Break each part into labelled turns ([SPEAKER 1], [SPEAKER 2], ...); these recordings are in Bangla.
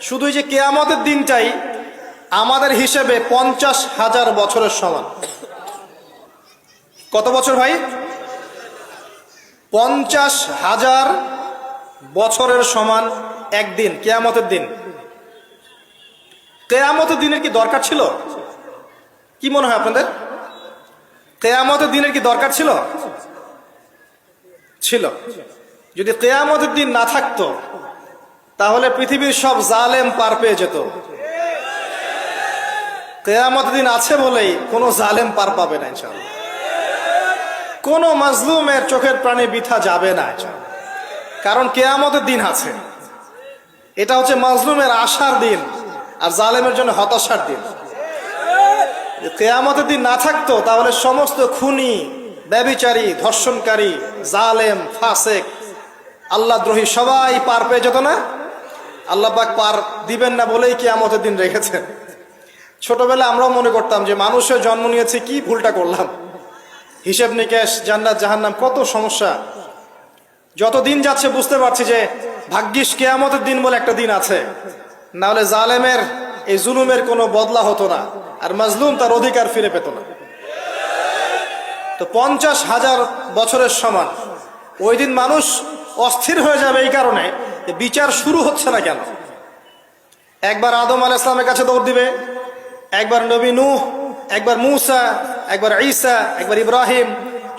[SPEAKER 1] শুধু যে কেয়ামতের দিনটাই আমাদের হিসেবে পঞ্চাশ হাজার বছরের সমান। কত বছর ভাই? পঞ্চাশ হাজার বছরের সমান একদিন, কেয়ামতের দিন। কেয়ামতের দিনের কি দরকার ছিল? কি মনে হয় আপনাদের? কেয়ামতের দিনের কি দরকার ছিল? ছিল। যদি কেয়ামতের দিন না থাকতো তাহলে পৃথিবীর সব জালেম পার পেয়ে যেত। কেয়ামতের দিন আছে বলেই কোনো জালেম পার পাবে না ইনশাআল্লাহ। কোনো মাজলুমের চোখের প্রাণে বিথা যাবে না। কারণ কেয়ামতের দিন আছে। এটা হচ্ছে মাজলুমের আশার দিন আর জালেমের জন্য হতাশার দিন। কেয়ামতের দিন না থাকতো তাহলে সমস্ত খুনি, ব্যবিচারী, ধর্ষণকারী, জালেম, ফাসেক, আল্লাহ দ্রোহী সবাই পার পেয়ে যেত না। আল্লাহ পাক পার দিবেন না বলেই কেয়ামতের দিন রেখেছেন। ছোটবেলা আমরাও মনে করতাম যে মানুষের জন্ম নিয়েছে, কি ভুলটা করলাম? হিসেব নিকেশ, জান্নাত, জাহান্নাম, কত সমস্যা। যত দিন যাচ্ছে বুঝতে পারছি যে ভাগ্যিস কেয়ামতের দিন বলে একটা দিন আছে। না হলে জালেমের, এই জুলুমের কোনো বদলা হতো না, আর মাজলুম তার অধিকার ফিরে পেত না। তো পঞ্চাশ হাজার বছরের সমান। ওই দিন মানুষ অস্থির হয়ে যাবে এই কারণে বিচার শুরু হচ্ছে না কেন? একবার আদম আল ইসলামের কাছে দৌড় দিবে, একবার নবী নূহ, একবার মুসা, একবার ঈসা, একবার ইব্রাহিম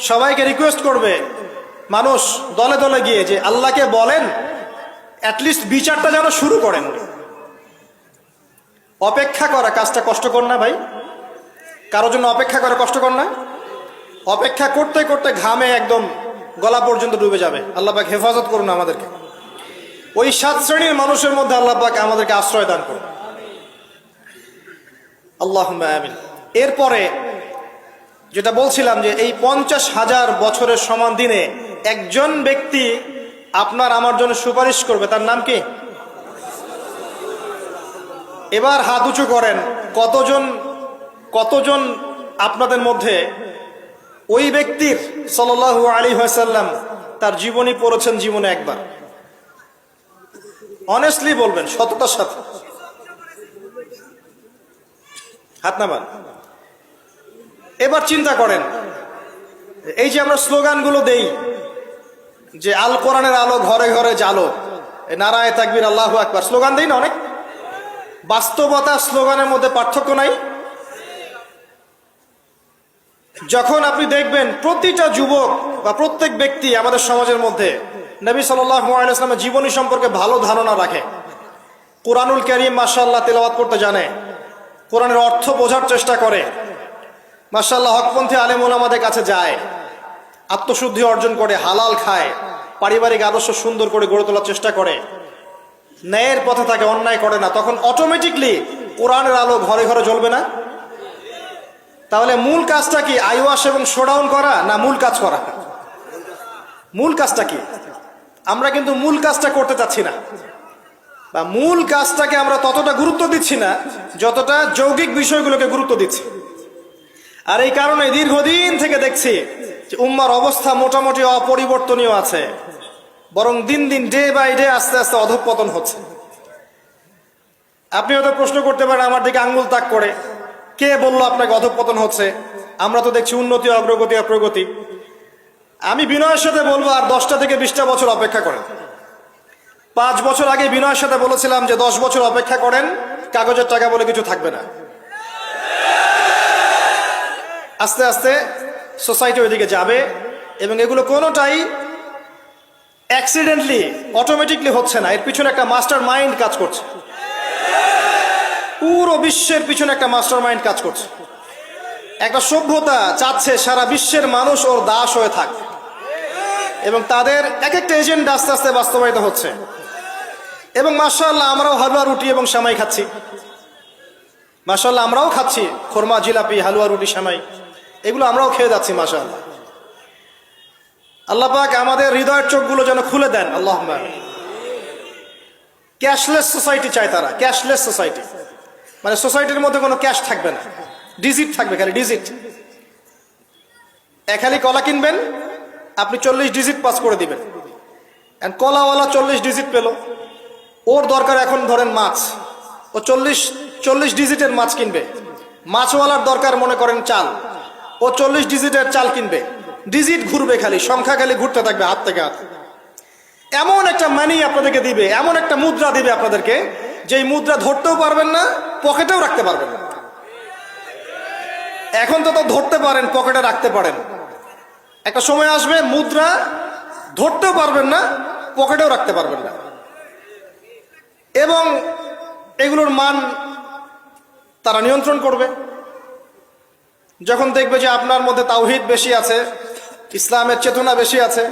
[SPEAKER 1] সবাইকে রিকোয়েস্ট করবে, মানুষ দলে দলে গিয়ে যে আল্লাহকে বলেন অ্যাটলিস্ট বিচারটা যেন শুরু করেন। অপেক্ষা করা কাজটা কষ্টকর না ভাই? কারোর জন্য অপেক্ষা করা কষ্টকর না? অপেক্ষা করতে করতে ঘামে একদম গলা পর্যন্ত ডুবে যাবে। আল্লাহ পাক হেফাজত করুন আমাদেরকে। ওই সাত শ্রেণির মানুষের মধ্যে আল্লাহ পাক আমাদেরকে আশ্রয় দান করুন। আল্লাহ এরপরে যেটা বলছিলাম যে এই পঞ্চাশ হাজার বছরের সমান দিনে একজন ব্যক্তি আপনার আমার জন্য সুপারিশ করবে। তার নাম কি? এবার হাত উঁচু করেন। কতজন কতজন আপনাদের মধ্যে ওই ব্যক্তির সাল্লাল্লাহু আলী হাসাল্লাম তার জীবনী পড়েছেন জীবনে একবার। অনেস্টলি বলবেন সততার সাথে। হাত নামান। এবার চিন্তা করেন, এই যে আমরা স্লোগানগুলো দেই যে আল কোরআনের আলো ঘরে ঘরে জালো নারায় তাকবির, আল্লাহ আকবার। স্লোগান দেই না অনেক? বাস্তবতা, স্লোগানের মধ্যে পার্থক্য নাই? যখন আপনি দেখবেন প্রতিটা যুবক বা প্রত্যেক ব্যক্তি আমাদের সমাজের মধ্যে নবী সাল্লামের জীবনী সম্পর্কে ভালো ধারণা রাখে। কোরআনুল করিম মাসাল্লাহ তেলাওয়াত করতে জানে। কোরআনের অর্থ বোঝার চেষ্টা করে। মাসাল্লাহ হকপন্থী আলেমুল আমাদের কাছে যায়। আত্মশুদ্ধি অর্জন করে, হালাল খায়। পারিবারিক আদর্শ সুন্দর করে গড়ে তোলার চেষ্টা করে। ন্যায়ের পথে তাকে অন্যায় করে না। তখন অটোমেটিকলি কোরআনের আলো ঘরে ঘরে জ্বলবে না। তাহলে মূল কাজটা কি আইওয়াশ এবং শোডাউন করা না মূল কাজ করা? মূল কাজটা কি? আমরা কিন্তু মূল কাজটা করতে চাচ্ছি না। বা মূল কাজটাকে আমরা ততটা গুরুত্ব দিচ্ছি না, যতটা যৌগিক বিষয়গুলোকে গুরুত্ব দিচ্ছি। আর এই কারণে দীর্ঘদিন থেকে দেখছি যে উম্মার অবস্থা মোটামুটি অপরিবর্তনীয় আছে। বরং দিন দিন ডে বাই ডে আস্তে আস্তে অধঃপতন হচ্ছে। আপনি হয়তো প্রশ্ন করতে পারেন, আমার দিকে আঙ্গুল তাক করে। কে বলল আপনাকে অধঃপতন হচ্ছে? আমরা তো দেখছি উন্নতি, অগ্রগতি আর প্রগতি আমি বিনয়ের সাথে বলব, আর দশটা থেকে বিশটা বছর অপেক্ষা করেন। পাঁচ বছর আগে বিনয়ের সাথে বলেছিলাম যে দশ বছর অপেক্ষা করেন, কাগজের টাকা বলে কিছু থাকবে না। আস্তে আস্তে সোসাইটি ওইদিকে যাবে, এবং এগুলো কোনোটাই অ্যাক্সিডেন্টলি অটোমেটিকলি হচ্ছে না। এর পিছনে একটা মাস্টার মাইন্ড কাজ করছে। পুরো বিশ্বের পিছনে একটা মাস্টার মাইন্ড কাজ করছে। একটা সভ্যতা চাচ্ছে সারা বিশ্বের মানুষ ওর দাস হয়ে থাক। এবং তাদের এক একটা এজেন্ট আস্তে আস্তে বাস্তবায়িত হচ্ছে। এবং মার্শাল্লাহ আমরাও হালুয়া রুটি এবং সামাই খাচ্ছি। মার্শাল্লাহ আমরাও খাচ্ছি খোরমা, জিলাপি, হালুয়া, রুটি সামাই এগুলো আমরাও খেয়ে যাচ্ছি মাশাল্লাহ আল্লাহ পাক আমাদের হৃদয়ের চোখগুলো যেন খুলে দেন আল্লাহ ক্যাশলেস সোসাইটি চায় তারা, ক্যাশলেস সোসাইটি। মানে সোসাইটির মধ্যে কোনো ক্যাশ থাকবে না। ডিজিট থাকবে খালি, ডিজিট। এক খালি কলা কিনবেন, আপনি চল্লিশ ডিজিট পাস করে দিবেন। কলাওয়ালা চল্লিশ ডিজিট পেল। ওর দরকার এখন ধরেন মাছ। ও চল্লিশ চল্লিশ ডিজিটের মাছ কিনবে। মাছওয়ালার দরকার মনে করেন চাল। ও চল্লিশ ডিজিটের চাল কিনবে। ডিজিট ঘুরবে খালি, সংখ্যা খালি ঘুরতে থাকবে হাত থেকে হাত। এমন একটা মানি আপনাদেরকে দিবে, এমন একটা মুদ্রা দিবে আপনাদেরকে যেই মুদ্রা ধরতেও পারবেন না, পকেটেও রাখতে পারবেন না। এখন তো তো ধরতে পারেন, পকেটে রাখতে পারেন। একটা সময় আসবে, মুদ্রা ধরতেও পারবেন না, পকেটেও রাখতে পারবেন না। এবং এগুলোর মান তারা নিয়ন্ত্রণ করবে। যখন দেখবে যে আপনার মধ্যে তাওহিদ বেশি আছে, ইসলামের চেতনা বেশি আছে,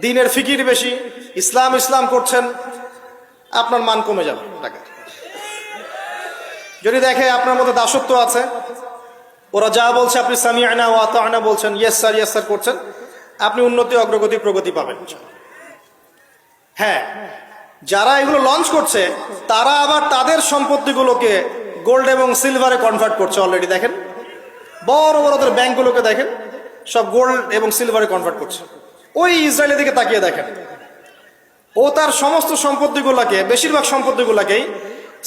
[SPEAKER 1] দিনের ফিকির বেশি, ইসলাম ইসলাম করছেন, আপনার মান কমে যাবে টাকা যদি দেখে আপনার মধ্যে দাসত্ব আছে, ওরা যা বলছে আপনি সামি আয়না ও আত আয়না বলছেন ইয়েস স্যার ইয়েস স্যার করছেন, আপনি উন্নতি, অগ্রগতি, প্রগতি পাবেন। হ্যাঁ যারা এগুলো লঞ্চ করছে, তারা আবার তাদের সম্পত্তিগুলোকে গোল্ড এবং সিলভারে কনভার্ট করছে অলরেডি দেখেন। বড় বড় ওদের ব্যাংকগুলোকে দেখেন, সব গোল্ড এবং সিলভারে কনভার্ট করছে। ওই ইসরায়েলের দিকে তাকিয়ে দেখেন। ও তার সমস্ত সম্পত্তিগুলোকে, বেশিরভাগ সম্পত্তিগুলোকেই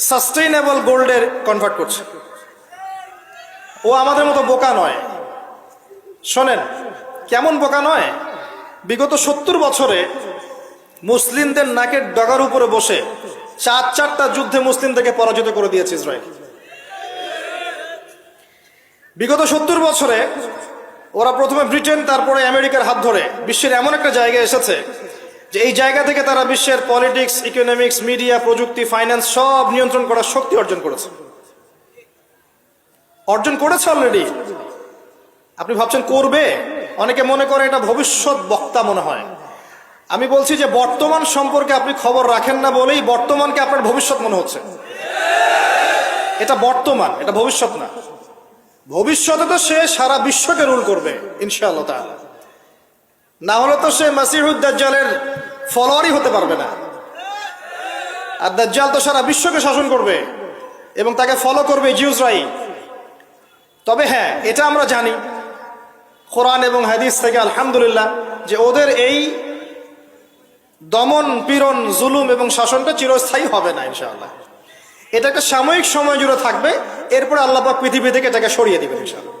[SPEAKER 1] সাস্টেইনেবল গোল্ডের কনভার্ট করছে। ও আমাদের মতো বোকা নয়। শোনেন, কেমন বোকা নয়? বিগত সত্তর বছরে মুসলিমদের নাকের ডগার উপরে বসে চার চারটা যুদ্ধে মুসলিমদেরকে পরাজিত করে দিয়েছে ইসরায়েল। বিগত সত্তর বছরে ওরা প্রথমে ব্রিটেন, তারপরে আমেরিকার হাত ধরে বিশ্বের এমন একটা জায়গায় এসেছে যে এই জায়গা থেকে তারা বিশ্বের পলিটিক্স ইকোনমিক্স মিডিয়া প্রযুক্তি ফাইন্যান্স সব নিয়ন্ত্রণ করার শক্তি অর্জন করেছে। অর্জন করেছে অলরেডি আপনি ভাবছেন, করবে? অনেকে মনে করে এটা ভবিষ্যৎ বক্তা মনে হয়। আমি বলছি যে বর্তমান সম্পর্কে আপনি খবর রাখেন না বলেই বর্তমানকে আপনার ভবিষ্যৎ মনে হচ্ছে। এটা বর্তমান, এটা ভবিষ্যৎ না। ভবিষ্যতে তো সে সারা বিশ্বকে রুল করবে, ইনশাআল্লাহ তাআলা। না হলে তো সে মাসিহুদ্দাজ্জালের ফলোয়ারই হতে পারবে না। আর দাজ্জাল তো সারা বিশ্বকে শাসন করবে এবং তাকে ফলো করবে জিউসরাই তবে হ্যাঁ এটা আমরা জানি। কোরআন এবং হাদিস থেকে আলহামদুলিল্লাহ যে ওদের এই দমন, পীড়ন, জুলুম এবং শাসনটা চিরস্থায়ী হবে না ইনশাআল্লাহ। এটা একটা সাময়িক সময় জুড়ে থাকবে, এরপরে আল্লাহ পাক পৃথিবী থেকে এটাকে সরিয়ে দিবেন ইনশাআল্লাহ।